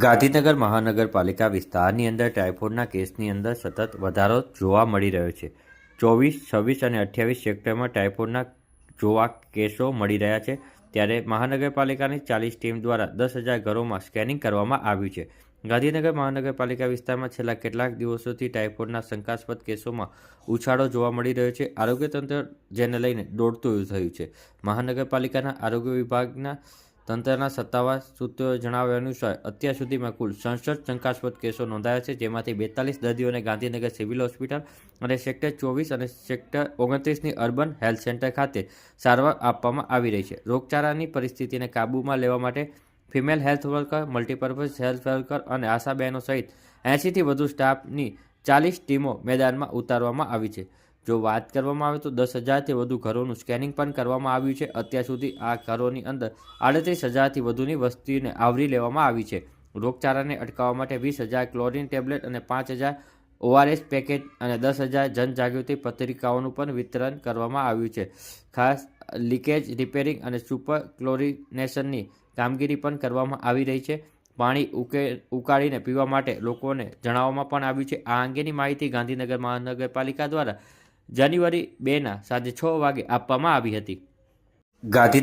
ગાંધીનગર મહાનગરપાલિકા વિસ્તારની અંદર ટાઇફોઇડના કેસની અંદર સતત વધારો જોવા મળી રહ્યો છે. ચોવીસ, છવ્વીસ અને અઠ્યાવીસ સેક્ટરમાં ટાઇફોઇડના જોવા કેસો મળી રહ્યા છે. ત્યારે મહાનગરપાલિકાની ચાલીસ ટીમ દ્વારા દસ હજાર ઘરોમાં સ્કેનિંગ કરવામાં આવ્યું છે. ગાંધીનગર મહાનગરપાલિકા વિસ્તારમાં છેલ્લા કેટલાક દિવસોથી ટાઇફોઇડના શંકાસ્પદ કેસોમાં ઉછાળો જોવા મળી રહ્યો છે. આરોગ્ય તંત્ર જેને લઈને દોડતું થયું છે. મહાનગરપાલિકાના આરોગ્ય વિભાગના તંત્રના સત્તાવાર સૂત્રોએ જણાવ્યા અનુસાર, અત્યાર સુધીમાં કુલ સડસઠ શંકાસ્પદ કેસો નોંધાયા છે, જેમાંથી બેતાલીસ દર્દીઓને ગાંધીનગર સિવિલ હોસ્પિટલ અને સેક્ટર ચોવીસ અને સેક્ટર ઓગણત્રીસની અર્બન હેલ્થ સેન્ટર ખાતે સારવાર આપવામાં આવી રહી છે. રોગચાળાની પરિસ્થિતિને કાબૂમાં લેવા માટે female health worker, multipurpose health worker અને આશા બહેનો સહિત એંશીથી વધુ સ્ટાફની ચાલીસ ટીમો મેદાનમાં ઉતારવામાં આવી છે. જો વાત કરવામાં આવે તો દસ હજારથી વધુ ઘરોનું સ્કેનિંગ પણ કરવામાં આવ્યું છે. અત્યાર સુધી આ ઘરોની અંદર આડત્રીસ હજારથી વધુની વસ્તીને આવરી લેવામાં આવી છે. રોગચાળાને અટકાવવા માટે વીસ હજાર ક્લોરિન ટેબ્લેટ અને પાંચ હજાર ઓઆરએસ પેકેટ અને દસ હજાર જનજાગૃતિ પત્રિકાઓનું પણ વિતરણ કરવામાં આવ્યું છે. ખાસ લીકેજ રિપેરિંગ અને સુપર ક્લોરિનેશનની કામગીરી પણ કરવામાં આવી રહી છે. પાણી ઉકે, ઉકાળીને પીવા માટે લોકોને જણાવવામાં પણ આવ્યું છે. આ અંગેની માહિતી ગાંધીનગર મહાનગરપાલિકા દ્વારા જાન્યુઆરી બેના સાંજે છ વાગે આપવામાં આવી હતી. ગાંધીનગર